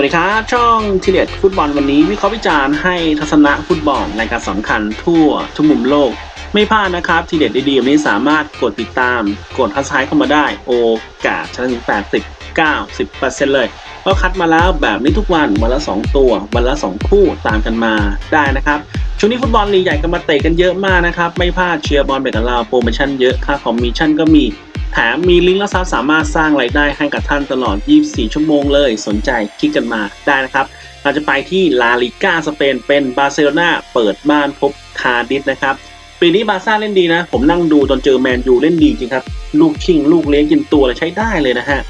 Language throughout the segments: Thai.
วัสดีครับ ช่องทีเด็ดฟุตบอลวันนี้ วิเคราะห์วิจารณ์ให้ทัศนะฟุตบอลรายการสำคัญทั่วทุกมุมโลก ไม่พลาดนะครับ ทีเด็ดดีๆแบบนี้สามารถกดติดตาม กดทักทายเข้ามาได้ โอกาสชนะถึง80 90%เลยก็คัดมาแล้วแบบนี้ทุกวันวันละ 2 ตัว วันละ 2 คู่ตามกันมาได้นะครับช่วงนี้ฟุตบอลลีกใหญ่กันมาเตะกันเยอะมากนะครับไม่พลาดเชียร์บอลไปกับเราโปรโมชั่นเยอะค่าคอมมิชชั่นก็มี มมีลิงก์และซับสามารถสร้างรายได้ให้กับท่านตลอด 24 ชั่วโมงเลย สนใจคลิกกันมาได้นะครับ เราจะไปที่ลาลิก้าสเปนเป็นบาร์เซโลนาเปิดบ้านพบคาร์ดิฟนะครับ ปีนี้บาร์ซ่าเล่นดีนะ ผมนั่งดูตอนเจอแมนยูเล่นดีจริงครับ ลูกชิง ลูกเลี้ยงกินตัวเลยใช้ได้เลยนะฮะ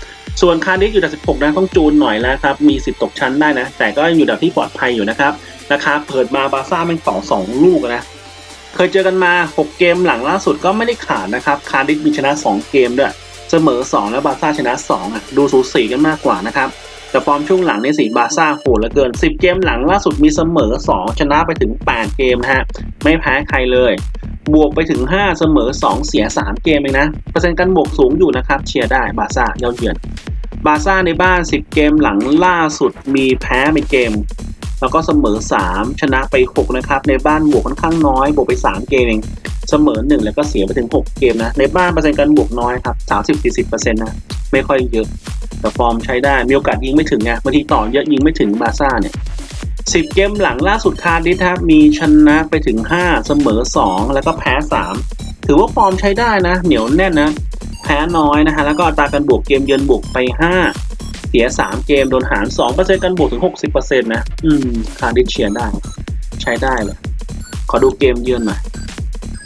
ส่วนคาร์ดิฟอยู่อัดับ16นะต้องจูนหน่อยแล้วครับ มีสิทธิ์ตกชั้นได้นะ แต่ก็ยังอยู่อัดับที่ปลอดภัยอยู่นะครับ ราคาเปิดมาบาร์ซ่าแม่งต่อสองลูกนะ เคยเจอกันมา 6 เกมหลังล่าสุดก็ไม่ได้ขาดนะครับ คาร์ดิฟมีชนะ 2 เกมด้วย เสมอ 2 แล้วบาซ่าชนะ 2 อะ ดูสูสีกันมากกว่านะครับ แต่ฟอร์มช่วงหลังในสีบาซ่าโหดเหลือเกิน 10 เกมหลังล่าสุดมีเสมอ 2 ชนะไปถึง 8 เกมนะฮะ ไม่แพ้ใครเลย บวกไปถึง 5 เสมอ 2 เสีย 3 เกมเองนะ เปอร์เซ็นต์การบวกสูงอยู่นะครับ เชียร์ได้บาซ่าเย้าเยือน บาซ่าในบ้าน 10 เกมหลังล่าสุดมีแพ้ไปเกม แล้วก็เสมอ 3 ชนะไป 6 นะครับ ในบ้านบวกค่อนข้างน้อย บวกไป 3 เกมเองเสมอ 1 แล้วก็เสียไปถึง 6 เกมนะ ในบ้านเปอร์เซ็นต์การบวกน้อยครับ 30-40%นะ ไม่ค่อยเยอะ แต่ฟอร์มใช้ได้ มีโอกาสยิงไม่ถึงไงบางทีต่อเยอะยิงไม่ถึงบาซ่าเนี่ย10เกมหลังล่าสุดคาร์ดิฟครับมีชนะไปถึง 5 เสมอ 2 แล้วก็แพ้ 3 ถือว่าฟอร์มใช้ได้นะ เหนียวแน่นนะ แพ้น้อยนะฮะแล้วก็อัตราการบวกเกมเยือนบวกไป 5 เสีย 3 เกมโดนหาร 2%กันบวกถึง 60%นะ อืม คาร์ดิฟเชียได้ ใช้ได้เลย ขอดูเกมเยือนหน่อย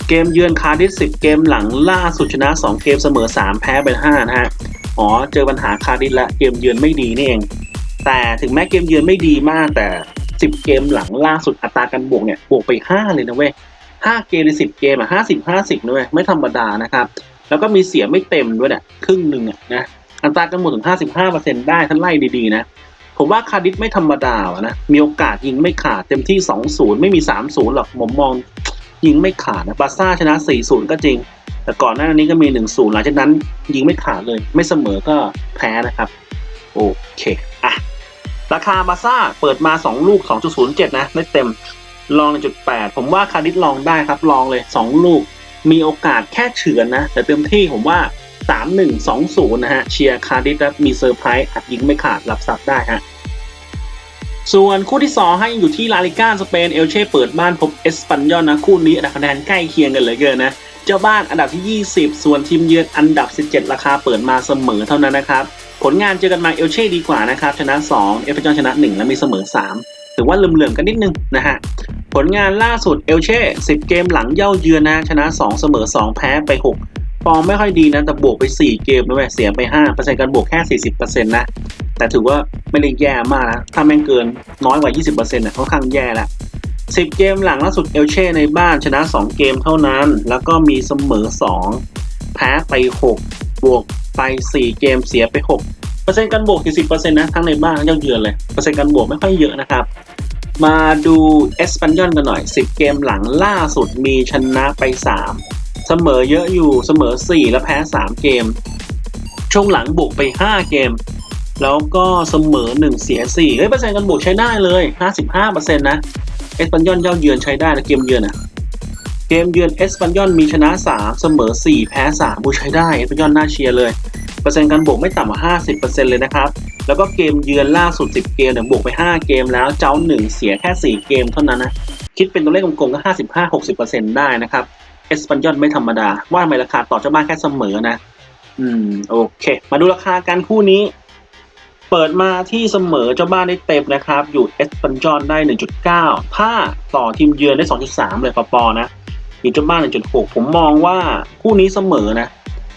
เกมเยือนคาร์ดิฟ10เกมหลังล่าสุดชนะ 2 เกมเสมอ 3 แพ้ไป5นะฮะ อ๋อ เจอปัญหาคาร์ดิฟและเกมเยือนไม่ดีนี่เอง แต่ถึงแม้เกมเยือนไม่ดีมากแต่ 10 เกมหลังล่าสุดอัตราการบวกเนี่ยบวกไป 5 เลยนะเว้ย5 เกมใน10 เกมอะ50 50นะเว้ยไม่ธรรมดานะครับ แล้วก็มีเสียไม่เต็มด้วยเนี่ยครึ่งหนึ่งอะนะ อัตราการบวกถึง 55%ได้ถ้านไล่ดีๆนะ ผมว่าคาร์ดิฟไม่ธรรมดาอะนะ มีโอกาสยิงไม่ขาดเต็มที่ 2-0 ไม่มี 3-0 หรอกผมมองยิงไม่ขาดนะบาซ่าชนะ 4-0 ก็จริง แต่ก่อนหน้านี้ก็มี 1-0 หลังจากนั้นยิงไม่ขาดเลย ไม่เสมอก็แพ้นะครับ โอเคอะราคาบาซ่าเปิดมา 2 ลูก 2.07 นะไม่เต็มลอง 1.8 ผมว่าคาร์ดิฟลองได้ครับลองเลย 2 ลูกมีโอกาสแค่เฉือนนะ แต่เต็มที่ผมว่า 3-1-2-0 นะฮะ เชียร์คาร์ดิฟแล้วมีเซอร์ไพรส์อัดยิงไม่ขาดรับทรัพย์ได้ฮะส่วนคู่ที่2ให้อยู่ที่ลาลิก้าสเปนเอลเช่เปิดบ้านพบเอสปันยอลนะ คู่นี้อันดับคะแนนใกล้เคียงกันเลยเกินนะ เจ้าบ้านอันดับที่ 20 ส่วนทีมเยือนอันดับ 17 ราคาเปิดมาเสมอเท่านั้นนะครับ ผลงานเจอกันมาเอลเช่ดีกว่านะครับ ชนะ 2 เอฟเฟอร์ชนะ 1 และมีเสมอ 3 ถือว่าเหลื่อมๆกันนิดนึงนะฮะผลงานล่าสุดเอลเช่10 เกมหลังเย่าเยือนนะชนะ 2 เสมอ 2 แพ้ไป 6 ฟอร์มไม่ค่อยดีนะ แต่บวกไป 4 เกมนะเว้ยเสียไป5เปอร์เซ็นต์การบวกแค่ 40%นะ แต่ถือว่าไม่ได้แย่มากนะ ถ้าแม่งเกินน้อยกว่า 20%เนี่ยค่อนข้างแย่ล้ว10 เกมหลังล่าสุดเอลเช่ในบ้านชนะ 2 เกมเท่านั้น แล้วก็มีเสมอ 2 แพ้ไป 6 บวกไป 4 เกมเสียไป 6 เปอร์เซ็นต์การบวก40%นะทั้งในบ้านทั้งเย่าเยือนเลย เปอร์เซ็นต์การบวกไม่ค่อยเยอะนะครับมาดูเอสปันยอนกันหน่อย 10 เกมหลังล่าสุดมีชนะไป 3 เสมอเยอะอยู่เสมอ 4 และแพ้ 3 เกม ช่วงหลังบวกไป 5 เกม แล้วก็เสมอ 1 เสีย4เฮ้ยเปอร์เซ็นต์การบวกใช้ได้เลย 55%นะเอสปันยอนเย่าเยือนใช้ได้นะเกมเยือนอะเกมเยือนเอสปันยอนมีชนะ 3 เสมอ 4 แพ้ 3บูใช้ได้เอสปันยอนน่าเชียร์เลยเปอร์เซ็นต์การบวกไม่ต่ำกว่า 50%เลยนะครับ แล้วก็เกมเยือนล่าสุด 10 เกมเนี่ยบวกไป 5 เกมแล้ว เจ้า 1 เสียแค่ 4 เกมเท่านั้นนะ คิดเป็นตัวเลขกลมๆก็ 55-60%ได้นะครับ เอสปันยอนไม่ธรรมดา ว่าทำไมราคาต่อเจ้าบ้านแค่เสมอนะ อืม โอเค มาดูราคากันคู่นี้ เปิดมาที่เสมอเจ้าบ้านได้เต็มนะครับ อยู่เอสปันยอนได้ 1.9 ถ้าต่อทีมเยือนได้ 2.3 เลยปอปอนะ อยู่เจ้าบ้าน 1.6 ผมมองว่าคู่นี้เสมอนะ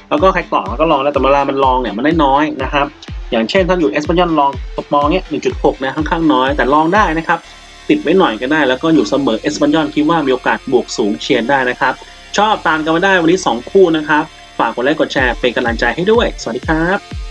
แล้วก็ใครต่อเขาก็ลองแล้วแต่เวลามันลองเนี่ยมันได้น้อยนะครับ อย่างเช่นถ้าอยู่เอสปันยอนลองปอปอเนี้ย1.6 นะค่อนข้างน้อยแต่ลองได้นะครับติดไว้หน่อยก็ได้ แล้วก็อยู่เสมอเอสปันยอนคิดว่ามีโอกาสบวกสูงเชียร์ได้นะครับ ชอบตามกันมาได้วันนี้ 2 คู่นะครับ ฝากกดไลค์กดแชร์เป็นกำลังใจให้ด้วย สวัสดีครับ